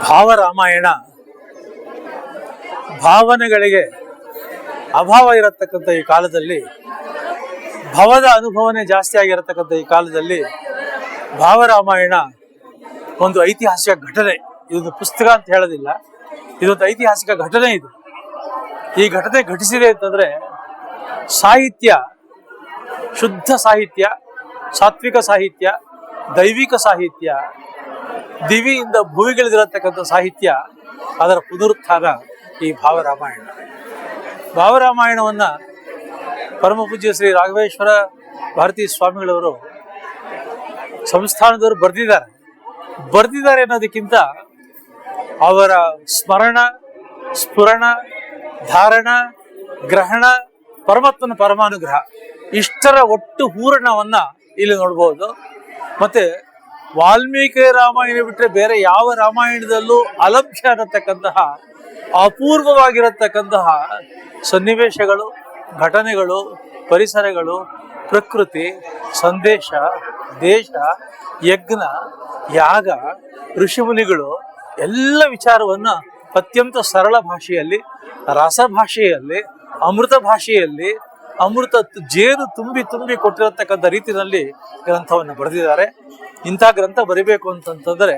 ಭಾವರಾಮಾಯಣ ಭಾವನೆಗಳಿಗೆ ಅಭಾವ ಇರತಕ್ಕಂಥ ಈ ಕಾಲದಲ್ಲಿ, ಭವದ ಅನುಭವನೇ ಜಾಸ್ತಿ ಆಗಿರತಕ್ಕಂಥ ಈ ಕಾಲದಲ್ಲಿ ಭಾವರಾಮಾಯಣ ಒಂದು ಐತಿಹಾಸಿಕ ಘಟನೆ. ಇದೊಂದು ಪುಸ್ತಕ ಅಂತ ಹೇಳೋದಿಲ್ಲ. ಇದೊಂದು ಐತಿಹಾಸಿಕ ಘಟನೆ ಇದು. ಈ ಘಟನೆ ಘಟಿಸಿದೆ ಅಂತಂದ್ರೆ ಸಾಹಿತ್ಯ, ಶುದ್ಧ ಸಾಹಿತ್ಯ, ಸಾತ್ವಿಕ ಸಾಹಿತ್ಯ ದೈವಿಕ ಸಾಹಿತ್ಯ, ದಿವಿಯಿಂದ ಭೂಮಿಗಿಳಿದಿರತಕ್ಕಂಥ ಸಾಹಿತ್ಯ, ಅದರ ಪುನರುತ್ಥಾನ ಈ ಭಾವರಾಮಾಯಣ. ಭಾವರಾಮಾಯಣವನ್ನು ಪರಮ ಪೂಜ್ಯ ಶ್ರೀ ರಾಘವೇಶ್ವರ ಭಾರತೀ ಸ್ವಾಮಿಗಳವರು ಸಂಸ್ಥಾನದವರು ಬರೆದಿದ್ದಾರೆ. ಬರೆದಿದ್ದಾರೆ ಅನ್ನೋದಕ್ಕಿಂತ ಅವರ ಸ್ಮರಣ, ಸ್ಫುರಣ, ಧಾರಣ, ಗ್ರಹಣ ಪರಮಾತ್ಮನ ಪರಮಾನುಗ್ರಹ, ಇಷ್ಟರ ಒಟ್ಟು ಹೂರಣವನ್ನು ಇಲ್ಲಿ ನೋಡ್ಬೋದು. ಮತ್ತೆ ವಾಲ್ಮೀಕಿ ರಾಮಾಯಣ ಬಿಟ್ಟರೆ ಬೇರೆ ಯಾವ ರಾಮಾಯಣದಲ್ಲೂ ಅಲಭ್ಯ ಅನ್ನತಕ್ಕಂತಹ, ಅಪೂರ್ವವಾಗಿರತಕ್ಕಂತಹ ಸನ್ನಿವೇಶಗಳು, ಘಟನೆಗಳು, ಪರಿಸರಗಳು, ಪ್ರಕೃತಿ, ಸಂದೇಶ, ದೇಶ, ಯಜ್ಞ, ಯಾಗ, ಋಷಿಮುನಿಗಳು ಎಲ್ಲ ವಿಚಾರವನ್ನ ಅತ್ಯಂತ ಸರಳ ಭಾಷೆಯಲ್ಲಿ ರಸ ಭಾಷೆಯಲ್ಲಿ ಅಮೃತ ಭಾಷೆಯಲ್ಲಿ ಅಮೃತ ಜೇನು ತುಂಬಿ ತುಂಬಿ ಕೊಟ್ಟಿರತಕ್ಕಂಥ ರೀತಿಯಲ್ಲಿ ಗ್ರಂಥವನ್ನು ಬರೆದಿದ್ದಾರೆ. ಇಂಥ ಗ್ರಂಥ ಬರಿಬೇಕು ಅಂತಂತಂದ್ರೆ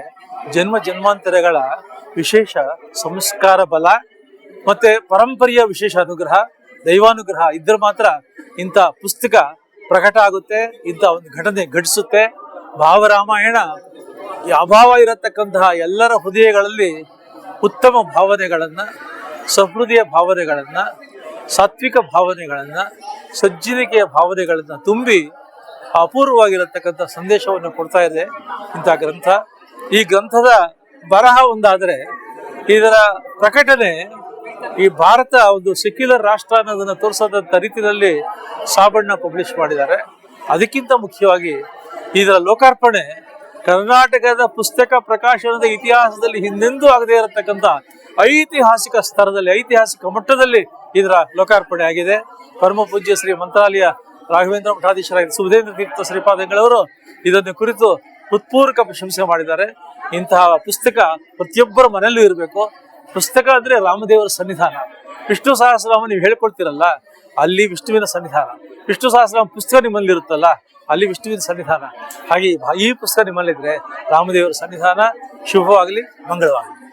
ಜನ್ಮ ಜನ್ಮಾಂತರಗಳ ವಿಶೇಷ ಸಂಸ್ಕಾರ ಬಲ ಮತ್ತೆ ಪರಂಪರೆಯ ವಿಶೇಷ ಅನುಗ್ರಹ, ದೈವಾನುಗ್ರಹ ಇದ್ರೆ ಮಾತ್ರ ಇಂಥ ಪುಸ್ತಕ ಪ್ರಕಟ ಆಗುತ್ತೆ, ಇಂಥ ಒಂದು ಘಟನೆ ಘಟಿಸುತ್ತೆ. ಭಾವರಾಮಾಯಣ ಅಭಾವ ಇರತಕ್ಕಂತಹ ಎಲ್ಲರ ಹೃದಯಗಳಲ್ಲಿ ಉತ್ತಮ ಭಾವನೆಗಳನ್ನು, ಸಹೃದಯ ಭಾವನೆಗಳನ್ನ ಸಾತ್ವಿಕ ಭಾವನೆಗಳನ್ನು, ಸಜ್ಜನಿಕೆಯ ಭಾವನೆಗಳನ್ನು ತುಂಬಿ ಅಪೂರ್ವವಾಗಿರತಕ್ಕಂಥ ಸಂದೇಶವನ್ನು ಕೊಡ್ತಾ ಇದೆ ಇಂಥ ಗ್ರಂಥ. ಈ ಗ್ರಂಥದ ಬರಹ ಒಂದಾದರೆ ಇದರ ಪ್ರಕಟಣೆ ಈ ಭಾರತ ಒಂದು ಸೆಕ್ಯುಲರ್ ರಾಷ್ಟ್ರ ಅನ್ನೋದನ್ನ ತೋರಿಸೋದಂಥ ರೀತಿಯಲ್ಲಿ ಸಾಬಣ್ಣ ಪಬ್ಲಿಷ್ ಮಾಡಿದ್ದಾರೆ. ಅದಕ್ಕಿಂತ ಮುಖ್ಯವಾಗಿ ಇದರ ಲೋಕಾರ್ಪಣೆ ಕರ್ನಾಟಕದ ಪುಸ್ತಕ ಪ್ರಕಾಶನದ ಇತಿಹಾಸದಲ್ಲಿ ಹಿಂದೆಂದೂ ಆಗದೇ ಇರತಕ್ಕಂಥ ಐತಿಹಾಸಿಕ ಸ್ತರದಲ್ಲಿ, ಐತಿಹಾಸಿಕ ಮಟ್ಟದಲ್ಲಿ ಇದರ ಲೋಕಾರ್ಪಣೆ ಆಗಿದೆ. ಪರಮ ಪೂಜ್ಯ ಶ್ರೀ ಮಂತ್ರಾಲಯ ರಾಘವೇಂದ್ರ ಮಠಾಧೀಶರ ಸುಭದೇಂದ್ರ ತೀರ್ಥ ಶ್ರೀಪಾದಂಗಳವರು ಇದನ್ನು ಕುರಿತು ಉತ್ಪೂರ್ವಕ ಪ್ರಶಂಸೆ ಮಾಡಿದ್ದಾರೆ. ಇಂತಹ ಪುಸ್ತಕ ಪ್ರತಿಯೊಬ್ಬರ ಮನೆಯಲ್ಲೂ ಇರಬೇಕು. ಪುಸ್ತಕ ಅಂದ್ರೆ ರಾಮದೇವರ ಸನ್ನಿಧಾನ. ವಿಷ್ಣು ಸಹಸ್ರನಾಮ ನೀವು ಹೇಳ್ಕೊಳ್ತೀರಲ್ಲ, ಅಲ್ಲಿ ವಿಷ್ಣುವಿನ ಸನ್ನಿಧಾನ. ವಿಷ್ಣು ಸಹಸ್ರನಾಮ ಪುಸ್ತಕ ನಿಮ್ಮಲ್ಲಿ ಇರುತ್ತಲ್ಲ, ಅಲ್ಲಿ ವಿಷ್ಣುವಿನ ಸನ್ನಿಧಾನ. ಹಾಗೆ ಈ ಪುಸ್ತಕ ನಿಮ್ಮಲ್ಲಿದ್ರೆ ರಾಮದೇವರ ಸನ್ನಿಧಾನ ಶುಭವಾಗಲಿ, ಮಂಗಳವಾಗಲಿ.